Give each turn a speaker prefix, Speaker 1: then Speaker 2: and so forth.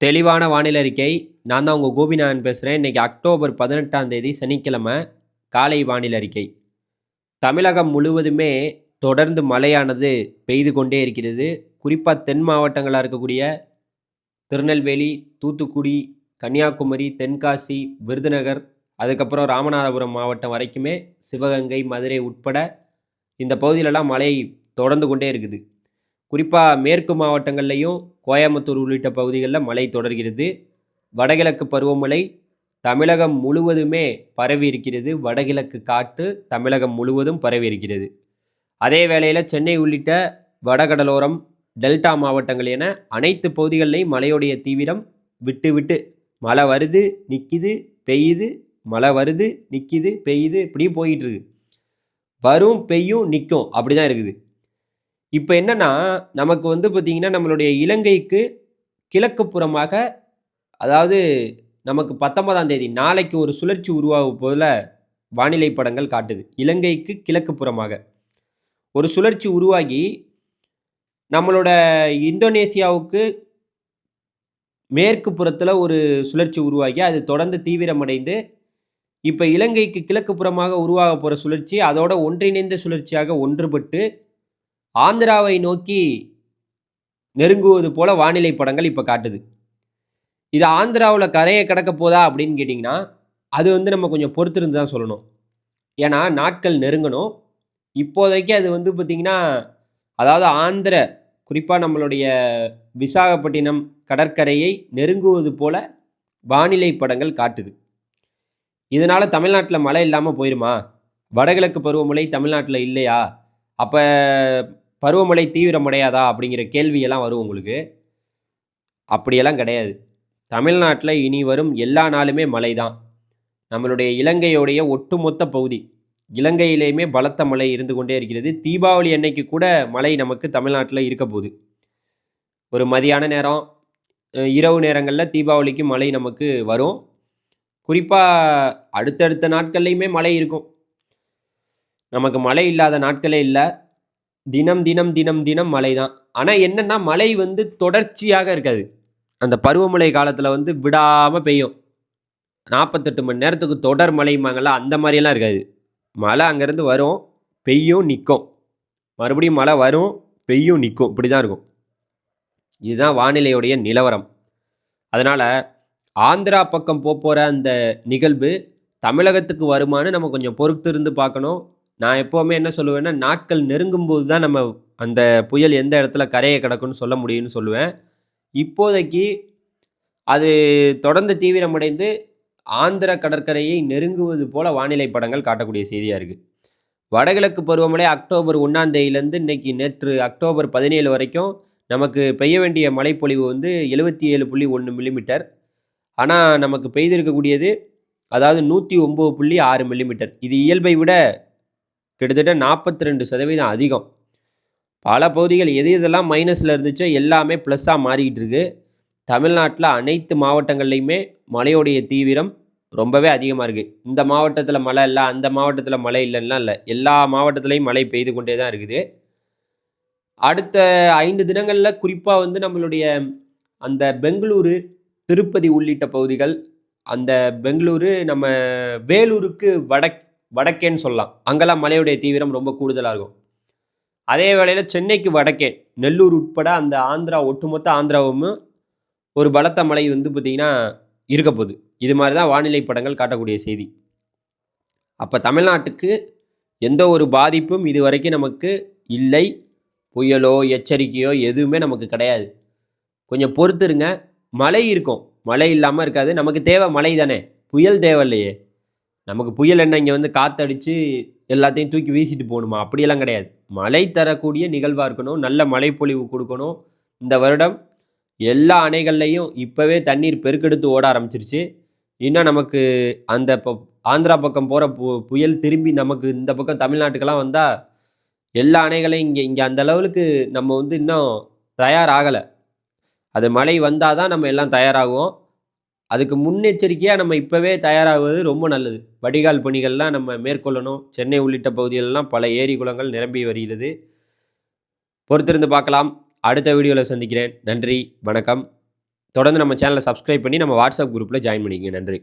Speaker 1: தெளிவான வானிலை அறிக்கை. நான் தான் உங்கள் கோபிநாதன் பேசுகிறேன் இன்றைக்கி அக்டோபர் பதினெட்டாம் தேதி சனிக்கிழமை காலை வானிலை அறிக்கை. தமிழகம் முழுவதுமே தொடர்ந்து மழையானது பெய்து கொண்டே இருக்கிறது. குறிப்பாக தென் மாவட்டங்களாக இருக்கக்கூடிய திருநெல்வேலி தூத்துக்குடி கன்னியாகுமரி தென்காசி விருதுநகர் அதுக்கப்புறம் ராமநாதபுரம் மாவட்டம் வரைக்குமே சிவகங்கை மதுரை உட்பட இந்த பகுதியிலலாம் மழை தொடர்ந்து கொண்டே இருக்குது. குறிப்பாக மேற்கு மாவட்டங்கள்லையும் கோயம்புத்தூர் உள்ளிட்ட பகுதிகளில் மழை தொடர்கிறது. வடகிழக்கு பருவமழை தமிழகம் முழுவதுமே பரவி இருக்கிறது. வடகிழக்கு காற்று தமிழகம் முழுவதும் பரவி இருக்கிறது. அதே வேளையில் சென்னை உள்ளிட்ட வடகடலோரம் டெல்டா மாவட்டங்கள் என அனைத்து பகுதிகளிலையும் மழையுடைய தீவிரம் விட்டு விட்டு மழை வருது நிற்கிது பெய்யுது மழை வருது நிற்கிது பெய்யுது இப்படி போயிட்டுருக்கு வரும் பெய்யும் நிற்கும் அப்படி தான் இருக்குது. இப்போ என்னன்னா நமக்கு வந்து பார்த்திங்கன்னா நம்மளுடைய இலங்கைக்கு கிழக்கு புறமாக அதாவது நமக்கு பத்தொன்பதாம் தேதி நாளைக்கு ஒரு சுழற்சி உருவாகும் போதில் வானிலை படங்கள் காட்டுது. இலங்கைக்கு கிழக்கு புறமாக. ஒரு சுழற்சி உருவாகி நம்மளோட இந்தோனேசியாவுக்கு மேற்கு புறத்தில் ஒரு சுழற்சி உருவாகி அது தொடர்ந்து தீவிரமடைந்து இப்போ இலங்கைக்கு கிழக்கு புறமாக உருவாக போகிற சுழற்சி அதோட ஒன்றிணைந்த சுழற்சியாக ஒன்றுபட்டு ஆந்திராவை நோக்கி நெருங்குவது போல வானிலை படங்கள் இப்போ காட்டுது. இது ஆந்திராவில் கரையை கடக்க போதா அப்படின்னு கேட்டிங்கன்னா அது வந்து நம்ம கொஞ்சம் பொறுத்திருந்து தான் சொல்லணும். ஏன்னா நாட்கள் நெருங்கணும். இப்போதைக்கு அது வந்து பார்த்திங்கன்னா அதாவது ஆந்திர குறிப்பாக நம்மளுடைய விசாகப்பட்டினம் கடற்கரையை நெருங்குவது போல வானிலை படங்கள் காட்டுது. இதனால் தமிழ்நாட்டில் மழை இல்லாமல் போயிடுமா வடகிழக்கு பருவமழை தமிழ்நாட்டில் இல்லையா? அப்போ பருவமழை தீவிரமடையாதா அப்படிங்கிற கேள்வியெல்லாம் வரும் உங்களுக்கு. அப்படியெல்லாம் கிடையாது. தமிழ்நாட்டில் இனி வரும் எல்லா நாளுமே மழை தான் நம்மளுடைய இலங்கையோடைய ஒட்டுமொத்த பகுதி இலங்கையிலேயுமே பலத்த மழை இருந்து கொண்டே இருக்கிறது. தீபாவளி அன்னைக்கு கூட மழை நமக்கு தமிழ்நாட்டில் இருக்க போகுது. ஒரு மதியான நேரம் இரவு நேரங்களில் தீபாவளிக்கு மழை நமக்கு வரும். குறிப்பாக அடுத்தடுத்த நாட்கள்லையுமே மழை இருக்கும். நமக்கு மழை இல்லாத நாட்களே இல்லை. தினம் தினம் தினம் தினம் மழை தான் ஆனால் என்னென்னா மழை வந்து தொடர்ச்சியாக இருக்காது. அந்த பருவமழை காலத்தில் வந்து விடாமல் பெய்யும். நாற்பத்தெட்டு மணி நேரத்துக்கு தொடர் மழைம்பாங்கள்ல அந்த மாதிரியெல்லாம் இருக்காது. மழை அங்கேருந்து வரும் பெய்யும் நிற்கும். மறுபடியும் மழை வரும் பெய்யும் நிற்கும். இப்படி தான் இருக்கும். இதுதான் வானிலையுடைய நிலவரம். அதனால் ஆந்திரா பக்கம் போக போகிற அந்த நிகழ்வு தமிழகத்துக்கு வருமானு நம்ம கொஞ்சம் பொறுத்து இருந்து பார்க்கணும். நான் எப்போவுமே என்ன சொல்லுவேன்னா நாட்கள் நெருங்கும் போது தான் நம்ம அந்த புயல் எந்த இடத்துல கரையை கிடக்குன்னு சொல்ல முடியும்னு சொல்லுவேன். இப்போதைக்கு அது தொடர்ந்து தீவிரமடைந்து ஆந்திர கடற்கரையை நெருங்குவது போல வானிலை படங்கள் காட்டக்கூடிய செய்தியாக இருக்குது வடகிழக்கு பருவமழை அக்டோபர் ஒன்றாம் தேதியிலேருந்து இன்னைக்கு நேற்று அக்டோபர் பதினேழு வரைக்கும் நமக்கு பெய்ய வேண்டிய மழைப்பொழிவு வந்து எழுபத்தி ஏழு புள்ளி ஒன்று மில்லிமீட்டர் ஆனால் நமக்கு பெய்திருக்கக்கூடியது அதாவது நூற்றி ஒம்பது புள்ளி ஆறு மில்லிமீட்டர் இது இயல்பை விட கிட்டத்தட்ட நாற்பத்தி ரெண்டு சதவீதம் அதிகம். பல பகுதிகள் எது எதெல்லாம் மைனஸில் இருந்துச்சோ எல்லாமே ப்ளஸ்ஸாக மாறிக்கிட்டு இருக்கு. தமிழ்நாட்டில் அனைத்து மாவட்டங்கள்லையுமே மழையோடைய தீவிரம் ரொம்பவே அதிகமாக இருக்குது இந்த மாவட்டத்தில் மழை இல்லை அந்த மாவட்டத்தில் மழை இல்லைன்னா இல்லை. எல்லா மாவட்டத்துலேயும் மழை பெய்து கொண்டே தான் இருக்குது. அடுத்த ஐந்து தினங்களில் குறிப்பாக வந்து நம்மளுடைய அந்த பெங்களூரு திருப்பதி உள்ளிட்ட பகுதிகள் அந்த பெங்களூரு நம்ம வேலூருக்கு வடக் வடக்கேன்னு சொல்லலாம். அங்கெல்லாம் மழையுடைய தீவிரம் ரொம்ப கூடுதலாக இருக்கும். அதே வேளையில் சென்னைக்கு வடக்கே நெல்லூர் உட்பட அந்த ஆந்திரா ஒட்டுமொத்த ஆந்திராவும் ஒரு பலத்த மழை வந்து பார்த்திங்கன்னா இருக்க போகுது. இது மாதிரி தான் வானிலை படங்கள் காட்டக்கூடிய செய்தி. அப்போ தமிழ்நாட்டுக்கு எந்த ஒரு பாதிப்பும் இது வரைக்கும் நமக்கு இல்லை. புயலோ எச்சரிக்கையோ எதுவுமே நமக்கு கிடையாது. கொஞ்சம் பொறுத்துருங்க. மழை இருக்கும். மழை இல்லாமல் இருக்காது. நமக்கு தேவை மழை தானே. புயல் தேவை இல்லையே நமக்கு புயல் என்ன இங்கே வந்து காற்றடிச்சு எல்லாத்தையும் தூக்கி வீசிட்டு போகணுமா? அப்படியெல்லாம் கிடையாது. மழை தரக்கூடிய நிகழ்வாக இருக்கணும் நல்ல மழைப்பொழிவு கொடுக்கணும். இந்த வருடம் எல்லா அணைகள்லையும் இப்போவே தண்ணீர் பெருக்கெடுத்து ஓட ஆரம்பிச்சிருச்சு. இன்னும் நமக்கு அந்த இப்போ ஆந்திரா பக்கம் போகிற பு புயல் திரும்பி நமக்கு இந்த பக்கம் தமிழ்நாட்டுக்கெல்லாம் வந்தால் எல்லா அணைகளையும் இங்கே இங்கே அந்த நம்ம வந்து இன்னும் தயாராகலை. அது மழை வந்தால் தான் நம்ம எல்லாம் தயாராகுவோம். அதுக்கு முன்னெச்சரிக்கையாக நம்ம இப்போவே தயாராகுவது ரொம்ப நல்லது. வடிகால் பணிகள்லாம் நம்ம மேற்கொள்ளணும். சென்னை உள்ளிட்ட பகுதிகளெல்லாம் பல ஏரி குளங்கள் நிரம்பி வருகிறது. பொறுத்திருந்து பார்க்கலாம். அடுத்த வீடியோவில் சந்திக்கிறேன். நன்றி. வணக்கம். தொடர்ந்து நம்ம சேனலை சப்ஸ்கிரைப் பண்ணி நம்ம வாட்ஸ்அப் குரூப்பில் ஜாயின் பண்ணிக்கங்க. நன்றி.